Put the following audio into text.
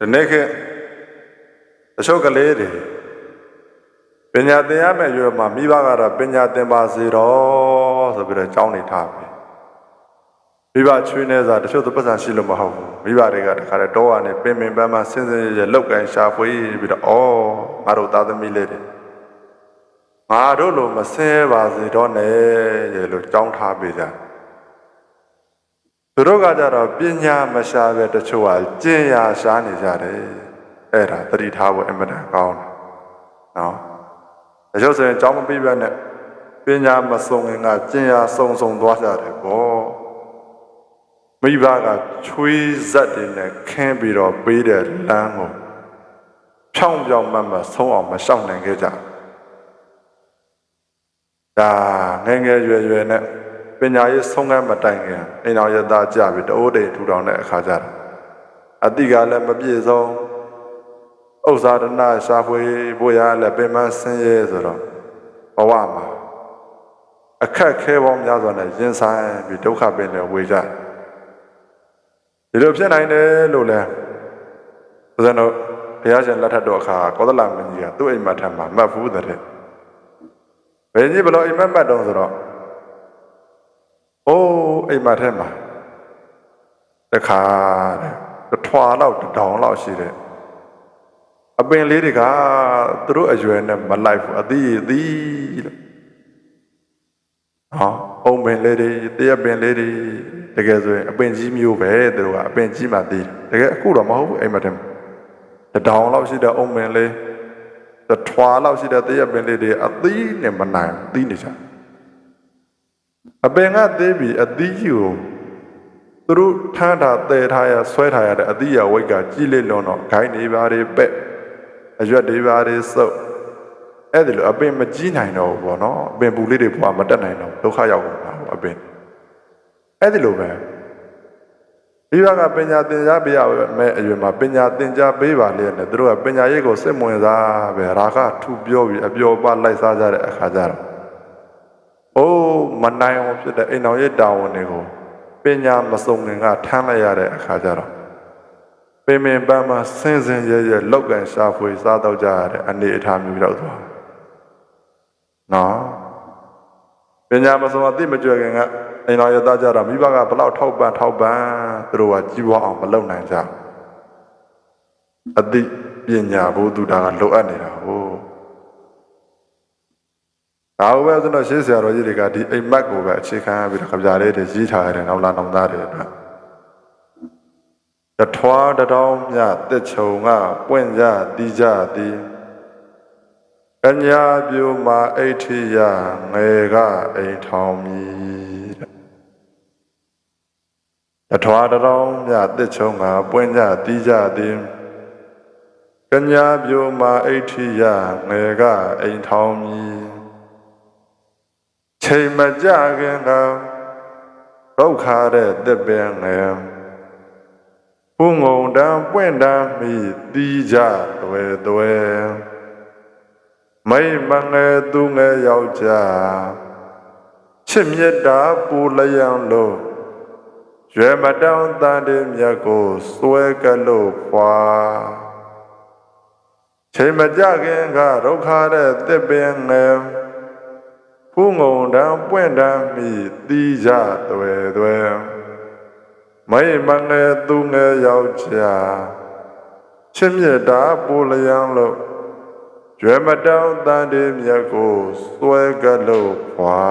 ဒီနေ့ခေတ်အချို့ကလေးတွေပညာသင်ရမယ့်ရွယ်မှာမိဘကတော့ပညာသင်ပါစေတော့ဆိုပြီးတော့ကြောင်းနေထားပြီမိဘချွေးနေစားတချို့သူပတ်စံရှိလို့မဟုတ်ဘူးမိဘတွေကတခါတည်းတော့ကနေပင်ပင်ပန်းပန်းဆင်းဆင်းရဲရဲလောက်ကန်ရှာဖွေပြီးတော့အော်ငါတို့သားသမီးလေးတွေငါတို့လိုမဆင်းရဲပါစေတော့နဲ့ရေလို့ကြောင်းထားပေးကြတယ် သူတို့ကကြတော့ပညာမရှာပဲတချို့ကကျင့်ရာရှားနေကြတယ်အဲ့ဒါသတိထားဖို့အင်မတန်ကောင်းတယ်နော်တချို့ဆိုရင်အကြောင်းမပြည့်ပြတ်နဲ့ပညာမစုံရင်ကကျင့်ရာစုံစုံသွားကြတယ်ပေါ့မိဘကချွေးဇက်တွေနဲ့ခင်းပြီးတော့ပေးတဲ့လမ်းကိုဖြောင်းပြောင်းမှတ်မှဆုံးအောင်မရှောင်နိုင်ခဲ့ကြဘူးဒါငယ်ငယ်ရွယ်ရွယ်နဲ့ ပညာရေးဆုံးကမ်းမတိုင်ခင်အိမ်တော်ရသားကြပြီတအိုးတိမ်ထူထောင်တဲ့အခါကျတော့အတိကလည်းမပြည့်စုံဥစ္စာဒနာရှာဖွေဖို့ရလည်းပင်မဆင်းရဲဆိုတော့ဘဝမှာအခက်ခဲပေါင်းများစွာနဲ့ရင်ဆိုင်ပြီးဒုက္ခပင်လည်းဝေကြဒီလိုဖြစ်နိုင်တယ်လို့လဲဦးဇင်းတို့ဘုရားရှင်လက်ထက်တော်အခါကောသလမင်းကြီးကသူ့အိမ်မက်ထက်မှာမှတ်ဘူးတဲ့ဘယ်ကြီးဘလို့အိမ်မက်မှတ်တော့ဆိုတော့ အိုးအိမ်မထဲမှာတခါတဲ့တစ်ထွာလောက်တစ်တောင်လောက်ရှိတယ်အပင်လေးတွေကသူတို့အရွယ်နဲ့မလိုက်ဘူးအသီးအသီးလို့ဟောအုံပင်လေးတွေတရက်ပင်လေးတွေတကယ်ဆိုရင်အပင်ကြီးမျိုးပဲသူတို့ကအပင်ကြီးမှသီးတယ်တကယ်အခုတော့မဟုတ်ဘူးအိမ်မထဲမှာတစ်တောင်လောက်ရှိတဲ့အုံပင်လေးတစ်ထွာလောက်ရှိတဲ့တရက်ပင်လေးတွေအသီးနဲ့မနိုင်ဘူးသီးနေကြတယ် အပင်ကသေးပြီးအသီးကြီးကိုသူတို့ထမ်းတာတည်ထားရဆွဲထားရတဲ့အသီးရဝိတ်ကကြီးလေးလွန်တော့ဂိုင်းနေပါတွေပက်အရွက်တွေပါတွေစုပ်အဲ့ဒီလိုအပင်မကြီးနိုင်တော့ဘူးပေါ့နော်အပင်ပူလေးတွေဘွားမတက်နိုင်တော့ဒုက္ခရောက်ကုန်တာပေါ့အပင်အဲ့ဒီလိုပဲဒီဘကပညာသင်ကြားပေးရမယ်အရွယ်မှာပညာသင်ကြားပေးပါလေနဲ့သူတို့ကပညာရေးကိုစစ်မဝင်စားပဲရာဂထူပြောပြီးအပျော်ပါလိုက်စားကြတဲ့အခါကျတော့။ အိုးမနိုင်အောင်ဖြစ်တဲ့အိမ်တော်ရဲ့တာဝန်တွေကိုပညာမစုံခင်ကထမ်းလိုက်ရတဲ့အခါကျတော့ပင်ပင်ပန်းပန်းဆင်းဆင်းရဲရဲလောက်ကန်ရှာဖွေစားတော့ကြရတဲ့အနေအထားမျိုးရောက်သွားတယ်။နော်ပညာမစုံအသိမကြွယ်ခင်ကအိမ်တော်ရဲ့သားကြတော့မိဘကဘလောက်ထောက်ပံ့ထောက်ပံ့သူတို့ကကြီးပွားအောင်မလုပ်နိုင်ကြဘူး။အသိပညာဘုသူတာကလိုအပ်နေတာဟုတ် ဒါဘုပဲဆိုတော့ရှေးဆရာတော်ကြီးတွေကဒီအိမ်မက်ကိုပဲအခြေခံပြီးတော့ကြပြလေးတွေရေးထားရတယ်နောက်လာနောက်သားတွေအတွက်တထွားတတောင်းမြတက်ချုံကပွင့်ကြတီးကြသည်ကညာပြူမှာအိဋ္ဌိယငယ်ကအိမ်ထောင်မည်တဲ့တထွားတတောင်းမြတက်ချုံကပွင့်ကြတီးကြသည်ကညာပြူမှာအိဋ္ဌိယငယ်ကအိမ်ထောင်မည် ချိန်မကြခင်ကဒုက္ခတဲ့တစ်ပင်ငယ်ဘုံငုံတံပွင့်တံမိတီးကြတွယ်တွယ်မိတ်မငယ်သူငယ်ယောက်ျားချစ်မြတ်တာပူလျံလို့ရွယ်မတောင်းတန်တဲ့မြတ်ကိုစွဲကလို့ပွာချိန်မကြခင်ကဒုက္ခတဲ့တစ်ပင်ငယ် ဖူးငုံတံပွင့်တံမိတီးကြသွယ်သွယ်မိတ်မငယ်သူငယ်ယောက်ျားချစ်မြတ်တာပူလျံလို့ကျွဲမတောင်းတန်တဲ့မြတ်ကိုစွဲကလို့ဖွာ